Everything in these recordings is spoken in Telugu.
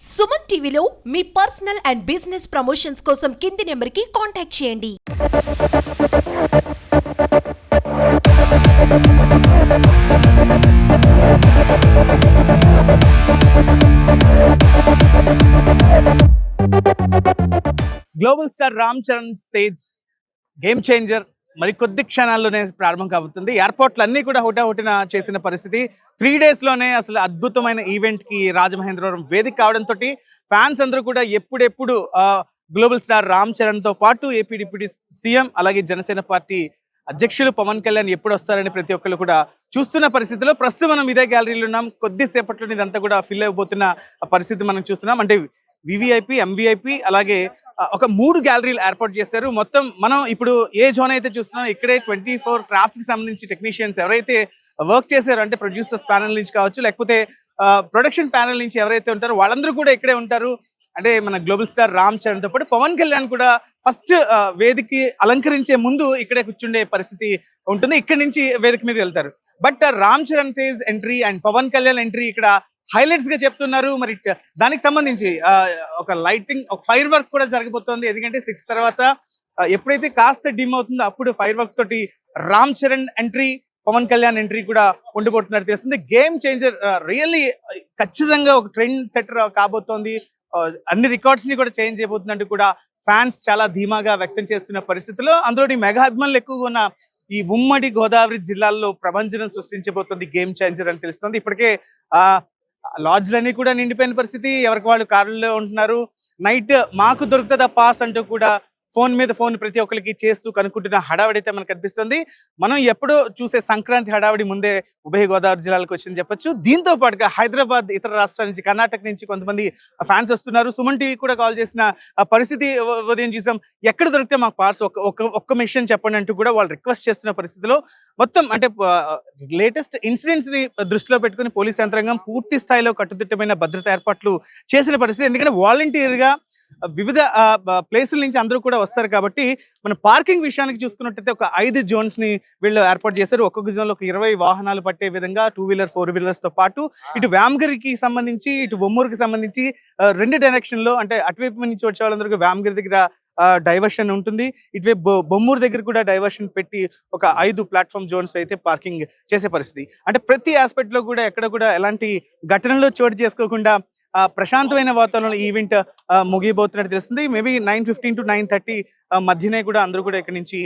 సుమన్ టీవీలో మీ పర్సనల్ అండ్ బిజినెస్ ప్రమోషన్స్ కోసం కింది నెంబర్కి కాంటాక్ట్ చేయండి. Global star Ram Charan Tej game changer మరి కొద్ది క్షణాల్లోనే ప్రారంభం కాబోతుంది. ఎయిర్పోర్ట్లన్నీ కూడా హుటాహుటిన చేసిన పరిస్థితి. త్రీ డేస్లోనే అసలు అద్భుతమైన ఈవెంట్కి రాజమహేంద్రవరం వేదిక కావడంతో ఫ్యాన్స్ అందరూ కూడా ఎప్పుడెప్పుడు గ్లోబల్ స్టార్ రామ్ చరణ్తో పాటు ఏపీ డిప్యూటీ సీఎం అలాగే జనసేన పార్టీ అధ్యక్షులు పవన్ కళ్యాణ్ ఎప్పుడు వస్తారని ప్రతి ఒక్కరు కూడా చూస్తున్న పరిస్థితిలో ప్రస్తుతం మనం ఇదే గ్యాలరీలో ఉన్నాం. కొద్దిసేపట్లో ఇదంతా కూడా ఫిల్ అయిపోతున్న పరిస్థితి మనం చూస్తున్నాం. అంటే వివిఐపి ఎంవిఐపి అలాగే ఒక మూడు గ్యాలరీలు ఏర్పాటు చేశారు. మొత్తం మనం ఇప్పుడు ఏ జోన్ అయితే చూస్తున్నాం ఇక్కడే ట్వంటీ ఫోర్ క్రాఫ్ట్స్కి సంబంధించి టెక్నీషియన్స్ ఎవరైతే వర్క్ చేశారు అంటే ప్రొడ్యూసర్స్ ప్యానల్ నుంచి కావచ్చు లేకపోతే ప్రొడక్షన్ ప్యానల్ నుంచి ఎవరైతే ఉంటారో వాళ్ళందరూ కూడా ఇక్కడే ఉంటారు. అంటే మన గ్లోబల్ స్టార్ రామ్ చరణ్తో పాటు పవన్ కళ్యాణ్ కూడా ఫస్ట్ వేదిక అలంకరించే ముందు ఇక్కడే కూర్చుండే పరిస్థితి ఉంటుంది. ఇక్కడి నుంచి వేదిక మీద వెళ్తారు. But Ram Charan Tej entry and Pawan Kalyan entry ఇక్కడ హైలైట్స్గా చెప్తున్నారు. మరి దానికి సంబంధించి ఒక లైటింగ్ ఒక ఫైర్ వర్క్ కూడా జరగబోతోంది. ఎందుకంటే సిక్స్ తర్వాత ఎప్పుడైతే కాస్త డిమ్ అవుతుందో అప్పుడు ఫైర్ వర్క్ తోటి రామ్ చరణ్ ఎంట్రీ పవన్ కళ్యాణ్ ఎంట్రీ కూడా ఉండిపోతున్నట్టు తెలుస్తుంది. గేమ్ చేంజర్ రియల్లీ ఖచ్చితంగా ఒక ట్రెండ్ సెటర్ కాబోతోంది. అన్ని రికార్డ్స్ని కూడా చేంజ్ చేయబోతున్నట్టు కూడా ఫ్యాన్స్ చాలా ధీమాగా వ్యక్తం చేస్తున్న పరిస్థితిలో అందులో మెగా అభిమానులు ఎక్కువగా ఉన్న ఈ ఉమ్మడి గోదావరి జిల్లాల్లో ప్రభంజనం సృష్టించబోతుంది గేమ్ చేంజర్ అని తెలుస్తుంది. ఇప్పటికే ఆ లాడ్జ్లన్నీ కూడా నిండిపోయిన పరిస్థితి. ఎవరికి వాళ్ళు కారుల్లో ఉంటున్నారు. నైట్ మాకు దొరుకుతుందా? పాస్ అంటూ కూడా ఫోన్ మీద ఫోన్ ప్రతి ఒక్కరికి చేస్తూ కనుక్కుంటున్న హడావిడి అయితే మనకు కనిపిస్తుంది. మనం ఎప్పుడో చూసే సంక్రాంతి హడావిడి ముందే ఉభయ గోదావరి జిల్లాలకు వచ్చిందని చెప్పొచ్చు. దీంతో పాటుగా హైదరాబాద్ ఇతర రాష్ట్రాల నుంచి కర్ణాటక నుంచి కొంతమంది ఫ్యాన్స్ వస్తున్నారు. సుమన్ టీవీ కూడా కాల్ చేసిన పరిస్థితి ఉదయం చూసాం. ఎక్కడ దొరికితే మాకు పార్స్ ఒక్క ఒక్క ఒక్క మిషన్ చెప్పండి అంటూ కూడా వాళ్ళు రిక్వెస్ట్ చేస్తున్న పరిస్థితిలో మొత్తం అంటే లేటెస్ట్ ఇన్సిడెంట్స్ని దృష్టిలో పెట్టుకుని పోలీస్ యంత్రాంగం పూర్తి స్థాయిలో కట్టుదిట్టమైన భద్రత ఏర్పాట్లు చేసిన పరిస్థితి. ఎందుకంటే వాలంటీర్గా వివిధ ప్లేసుల నుంచి అందరూ కూడా వస్తారు కాబట్టి మన పార్కింగ్ విషయానికి చూసుకున్నట్టయితే ఒక ఐదు జోన్స్ని వీళ్ళు ఏర్పాటు చేశారు. ఒక్కొక్క జోన్లో ఒక ఇరవై వాహనాలు పట్టే విధంగా టూ వీలర్ ఫోర్ వీలర్స్తో పాటు ఇటు వ్యామగిరికి సంబంధించి ఇటు బొమ్మూరుకి సంబంధించి రెండు డైరెక్షన్లో అంటే అటువైపు నుంచి వచ్చే వాళ్ళందరికీ వ్యామగిరి దగ్గర డైవర్షన్ ఉంటుంది. ఇటువైపు బొమ్మూరు దగ్గర కూడా డైవర్షన్ పెట్టి ఒక ఐదు ప్లాట్ఫామ్ జోన్స్ అయితే పార్కింగ్ చేసే పరిస్థితి. అంటే ప్రతి ఆస్పెక్ట్లో కూడా ఎక్కడ కూడా ఎలాంటి ఘటనలో చోటు చేసుకోకుండా ప్రశాంతమైన వాతావరణంలో ఈవెంట్ ముగియబోతున్నట్టు తెలుస్తుంది. Maybe nine fifteen to nine thirty మధ్యనే కూడా అందరూ కూడా ఇక్కడ నుంచి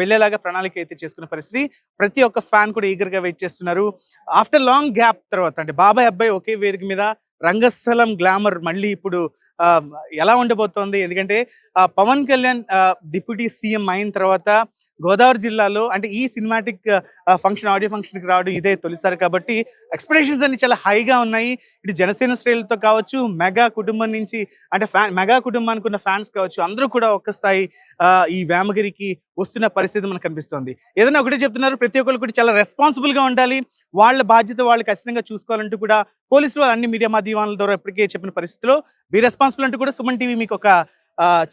వెళ్ళేలాగా ప్రణాళిక అయితే చేసుకున్న పరిస్థితి. ప్రతి ఒక్క ఫ్యాన్ కూడా ఈగర్గా వెయిట్ చేస్తున్నారు. ఆఫ్టర్ లాంగ్ గ్యాప్ తర్వాత అంటే బాబాయ్ అబ్బాయి ఒకే వేదిక మీద రంగస్థలం గ్లామర్ మళ్ళీ ఇప్పుడు ఎలా ఉండబోతోంది? ఎందుకంటే పవన్ కళ్యాణ్ డిప్యూటీ సీఎం అయిన తర్వాత గోదావరి జిల్లాలో అంటే ఈ సినిమాటిక్ ఫంక్షన్ ఆడియో ఫంక్షన్కి రావడం ఇదే తొలిసారి కాబట్టి ఎక్స్పెక్టేషన్స్ అన్ని చాలా హైగా ఉన్నాయి. ఇటు జనసేన శ్రేణులతో కావచ్చు మెగా కుటుంబం నుంచి అంటే ఫ్యాన్ మెగా కుటుంబానికి ఉన్న ఫ్యాన్స్ కావచ్చు అందరూ కూడా ఒక్కసారి ఆ, ఈ వేమగిరికి వస్తున్న పరిస్థితి మనకు కనిపిస్తుంది. ఏదైనా ఒకటే చెప్తున్నారు ప్రతి ఒక్కరు కూడా చాలా రెస్పాన్సిబుల్గా ఉండాలి. వాళ్ళ బాధ్యత వాళ్ళు ఖచ్చితంగా చూసుకోవాలంటూ కూడా పోలీసులు అన్ని మీడియా మాధ్యమాల ద్వారా ఇప్పటికే చెప్పిన పరిస్థితిలో బీ రెస్పాన్సిబుల్ అంటూ కూడా సుమన్ టీవీ మీకు ఒక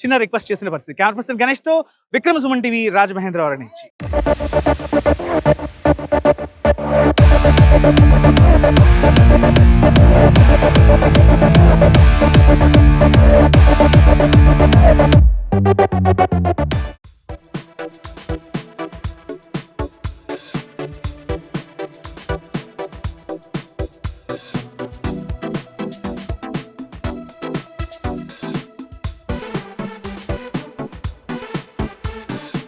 చిన్న రిక్వెస్ట్ చేసిన పరిస్థితి. కెమెరా పర్సన్ గణేష్తో విక్రమ విక్రమ్ సుమన్ టీవీ రాజమహేంద్రవరం నుంచి.